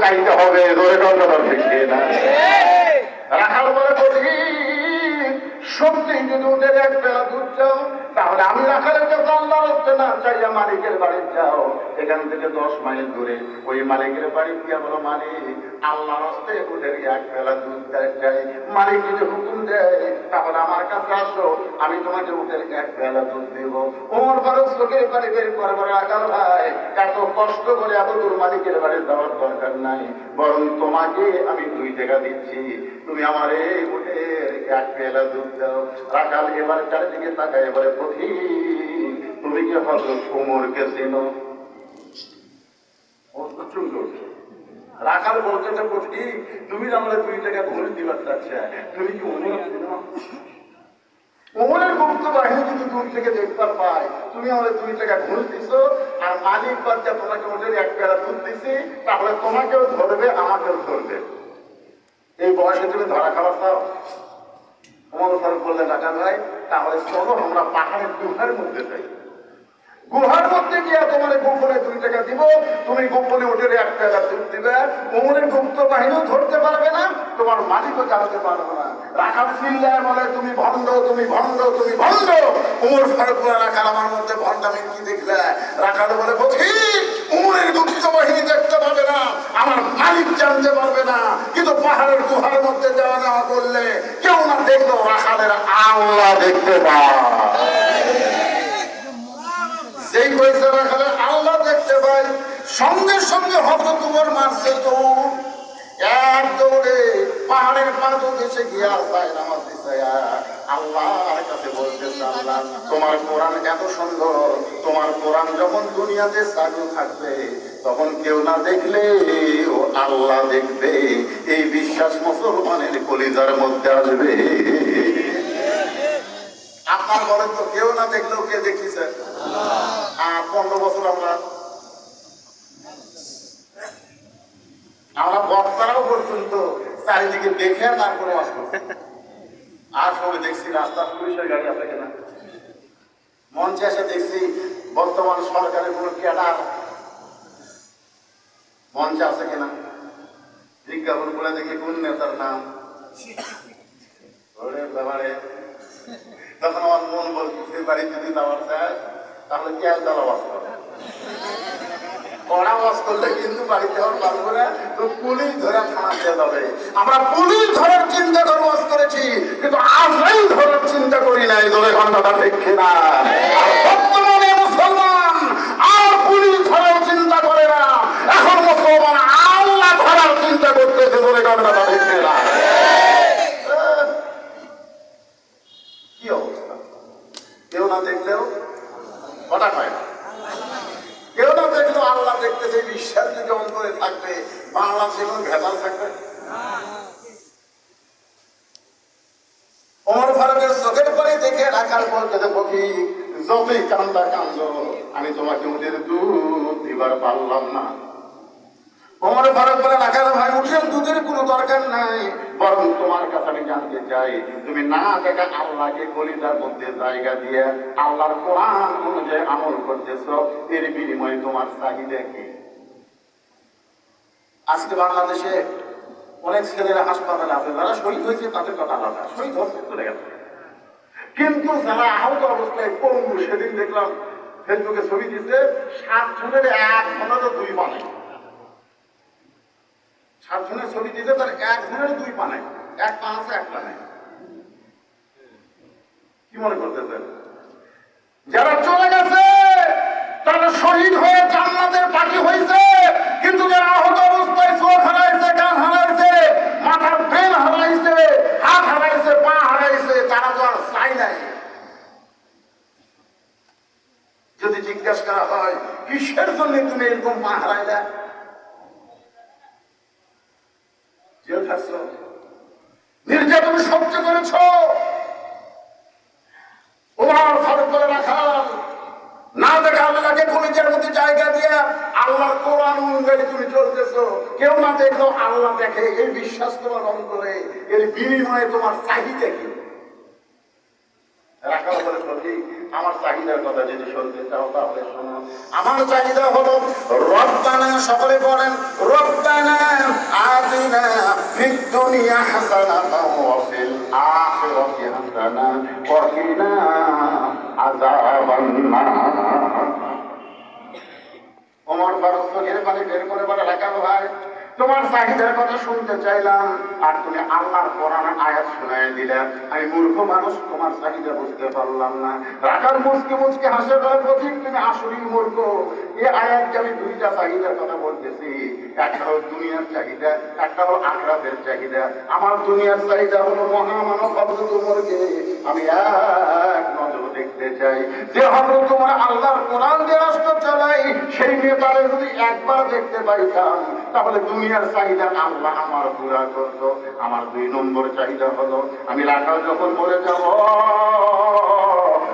চাইতে হবে ধরে কথা ঠিক না। সত্যি যদি ওদের এক বেলা দুধ চাও তাহলে আমি রাখার একটা জানলা আসতে না চাইয়া মালিকের বাড়ি যাও। এখান থেকে দশ মাইল দূরে ওই মালিকের বাড়ি গিয়া বলো, মালিক আল্লাহ রাস্তে ওদের এক বেলা দুধ দেয় চাই মালিক যদি হুকুম দেয়, তাহলে আমার কাছে আসো, আমি তোমাকে ওদের এক বেলা দুধ দেবো। ওমর ফারুক চোখের বাড়ি বের করব রাখার ভাই, এত কষ্ট করে এত দূর মালিকের বাড়ি যাওয়ার দরকার নাই। বরং তোমাকে আমি টাকা দিচ্ছি। তুমি আমার এই উঠের এক বেলা দুধ দাও। রাখাল এবার চারিদিকে তাকায়, এবারে পথি তুমি কি হজরত উমরকে চেনো। রাখাল বলতেছে পথি তুমি আমরা দুই টাকা ঘুরে দিবার চাচ্ছে? তুমি কি উমর চেনো? ওমরের গুপ্ত বাহিনী যদি দূর থেকে দেখতে পায়, তুমি আমাদের দুই টাকা ঘুষ দিছো, আর মালিক বাচ্চা তোমাকে ওদের এক বেলা দুধ দিছি, তাহলে তোমাকেও ধরবে, আমাকেও ধরবে। এই বয়সে তুমি ধরা খাবার চাও ওমর ফারুক বললে টাকা ভাই, তাহলে চলো, আমরা পাহাড়ের গুহার মধ্যে যাই। গুহার মধ্যে গিয়ে তোমার গোপনে দুই টাকা দিব। তুমি গোপনে ওদের এক টাকা দুধ দিবে। ওমরের গুপ্ত বাহিনীও ধরতে পারবে না, তোমার মালিকও জানাতে পারবে না। রাখার চিল্লায় বলে, তুমি ভণ্ড তুমি ভণ্ড তুমি ভণ্ড। উমর ফারুক আমার মধ্যে ভণ্ডামি কি দেখলে? রাখার বলে বলছি উমরের গুপ্ত বাহিনী দেখতে পাবে না। আমার মালিক জানতে পারবে না, কিন্তু পাহাড়ের গুহার মধ্যে যাওয়া নেওয়া করলে কেউ না দেখল রাখালের আল্লাহ দেখতে পায়। যেই কইছে রাখালে আল্লাহ দেখতে পাই সঙ্গে সঙ্গে হত তোমার মারছে তো এক দৌড়ে পাহাড়ের পাদু দেশে গিয়া যায় নামাজ দিছে। আল্লাহর কাছে বলতেছে তোমার কোরআন এত সুন্দর, তোমার কোরআন যখন দুনিয়াতে চালু থাকবে, তখন কেউ না দেখলে ও আল্লাহ দেখবে, এই বিশ্বাস মুসলমানের কলিজার মধ্যে আসবে। আপনার ঘরে তো কেউ না দেখলেও কে দেখিছে? আর পনেরো বছর আমরা আমরা বক্তারাও পর্যন্ত চারিদিকে দেখে তারপরে আসব। আর সময় দেখছি রাস্তা পুলিশের গাড়ি আছে কিনা? মঞ্চে এসে দেখছি, বর্তমান সরকারের কোন ক্যাডার মঞ্চে আছে কিনা? বিজ্ঞাপন বলে দেখি কোন নেতার নাম? তখন আমার মন বলছে বাড়ি যদি যাওয়ার চায় তাহলে ক্যাশ দ্বারা বাস করে। কড়া বাস করলে কিন্তু বাড়িতে আর পারব না। তো পুলিশ দিয়ে যাবে আমরা পুলিশ ধরার চিন্তা করে করেছি, কিন্তু আজরাই ধরার চিন্তা করি নাই, দলে ঘন্টাটা দেখে না। আর বর্তমানে মুসলমান আর পুলিশ ধরার চিন্তা করে না। এখন মুসলমান আল্লাহ ধরার চিন্তা করতেছে ধরে ঘন্টাটা দেখে না আহ, কি অবস্থা কেউ না দেখলেও হঠাৎ হয় না কেউ না দেখলেও আল্লাহ দেখতেছে এই বিশ্বাস যদি অন্তরে থাকবে কোনো ভেজাল থাকবে। তোমার কাছে আমি জানতে চাই, তুমি না দেখা আল্লাহকে কলিজার মধ্যে জায়গা দিয়ে আল্লাহর কোরআন অনুযায়ী আমল করতেছ, এর বিনিময়ে তোমার চাহিদা কি? আজকে বাংলাদেশে অনেক ছেলেরা হাসপাতালে আছে, যারা শহীদ হয়েছে তাদের কথা আলাদা, শহীদ হচ্ছে চলে গেছে কিন্তু যারা আহত অবস্থায়, পঙ্গু, সেদিন দেখলাম ফেসবুকে ছবি দিচ্ছে সাত জনের এক তো দুই মানে সাত জনের ছবি দিয়েছে, তার এক জনের দুই পা নাই এক পা আছে, এক নাই। কি মনে করতেছেন? যারা চলে গেছে তারা শহীদ হয়ে জান্নাতের পাখি হয়েছে কিন্তু যারা আহত অবস্থায় চোখ হারাইছে কান হারাইছে মাথার ব্রেন হারাইছে হাত হারাইছে পা হারাইছে তারা তো আর চাই নাই যদি জিজ্ঞাসা করা হয়। কিসের জন্য তুমি এরকম পা হারাইলা জেল নির্যাতন সহ্য করেছ। ওমর ফারুক করে রাখাল না দেখা আল্লাহকে কলিজার মধ্যে জায়গা দিয়ে আল্লাহর কোরআন অনুযায়ী তুমি চলতেছো, কেউ না দেখল আল্লাহ দেখে। এই বিশ্বাস তোমার অন্তরে, এর বিনিময়ে তোমার চাহিদা কি? রাখাল বলে আমার চাহিদার কথা যদি শুনতে চাও তাহলে আমার চাহিদা হলো রপ্তানা সকলে বলেন, রব্বানা আতিনা ফিদ দুনিয়া হাসানাতাও হাসানা, ওয়া কিনা পানি বের করে বলে রাখা ভাই তোমার চাহিদার কথা শুনতে চাইলাম, আর তুমি আল্লাহর কোরআন আয়াত শোনায় দিলে। আমি মূর্খ মানুষ, তোমার চাহিদা বুঝতে পারলাম না। রাখার মুসকে মুসকে হাসে প্রতীক তুমি আসলেই মূর্খ। এই আয়াতকে আমি দুইটা চাহিদার কথা বলতেছি। একটা হলো দুনিয়ার চাহিদা, একটা হলো আখরাতের চাহিদা। আমার দুনিয়ার চাহিদা হলো মহামানব হজরত উমরকে আমি এক নজর দেখতে চাই। যে হজরত তোমার আল্লাহর কোরআন যে রাষ্ট্র চালাই সেই নেতারে যদি একবার দেখতে পাইতাম তাহলে দুনিয়ার চাহিদা আল্লাহ আমার পুরা করতো। আমার দুই নম্বর চাহিদা হলো, আমি রাখাল যখন মরে যাব,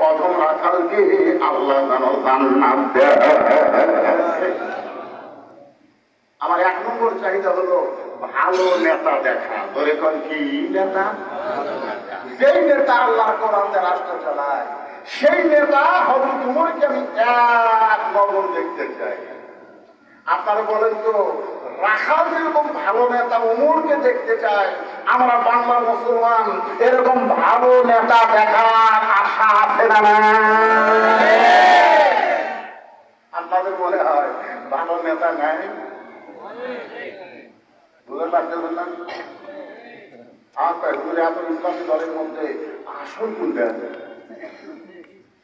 প্রথম রাখালকে আল্লাহ যেন জান্নাত আমার এক নম্বর চাহিদা হলো ভালো নেতা দেখা। ধরে কন কি নেতা? যেই নেতা আল্লাহর কোরআন রাষ্ট্র চালায়, সেই নেতা হজরত উমরকে আমি এক নজর দেখতে চাই। আপনারা বলেন তো রাখাল যেরকম ভালো নেতা, উমরকে দেখতে চায়, আমরা বাংলা মুসলমান, এরকম ভালো নেতা দেখার আশা আছে না? আপনাদের মনে হয় ভালো নেতা নাই? হুজুরে এত ইসলামী দলের মধ্যে আসল কোনটা আছে?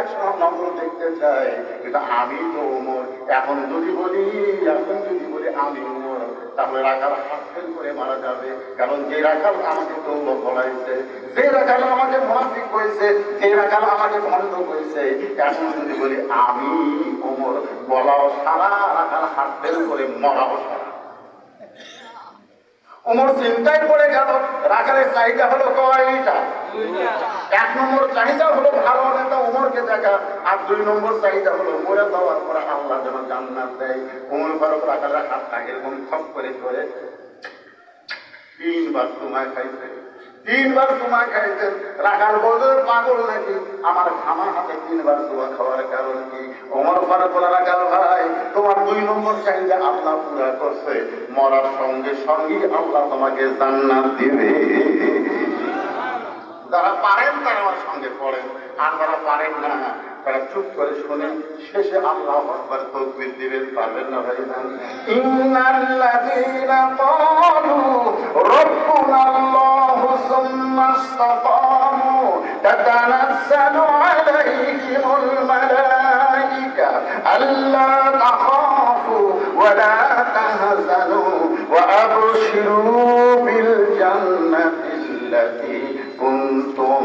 একশো নম্বর দেখতে চাই। কিন্তু আমি তো উমর এখন যদি বলি, এখন যদি বলি আমি উমর তাহলে রাখাল হাত ফেল করে মারা যাবে। কারণ যে রাখাল আমাকে তৌব করাইছে, যে রাখাল আমাকে মুনাফিক করেছে, যে রাখাল আমাকে ভণ্ড করেছে, এখন যদি বলি আমি উমর বলাও সারা, রাখাল হাত ফেল করে মরাও সারা। ওমর চিন্তায় পড়ে গেল, রাখালের চাহিদা হলো কয়টা? এক নম্বর চাহিদা হলো ভালো নেতা দেখা, আর দুই নম্বর চাহিদা হলো পরে আল্লাহ যেন দেয়। ফারুক এরকম করে করে তিনবার তোমায় খাইছে। তিনবার রাখাল বলতে পাগল নাকি? আমার খামা হাতে তিনবার খাওয়ার কারণ কি? ভাই, তোমার দুই নম্বর চাহিদা আল্লাহ পুরা করছে। মরার সঙ্গে সঙ্গে আল্লাহ তোমাকে জান্নাত দিবে। যারা পারেন তারা আমার সঙ্গে পড়েন। আর যারা পারেন না, তারা চুপ করে শুনে শেষে আল্লাহ আকবার তকবির দিবেন, পারবেন না ভাই? না ইন্নাল্লাযীনা ক্বালু, রাব্বুনাল্লাহু সুম্মা ইসতাকামু, তাতানাজ্জালু আলাইহিমুল মালাইকা, আল্লা তাখাফু ওয়া তাহজানু, ওয়া আবশিরু বিল জান্নাতি كنتم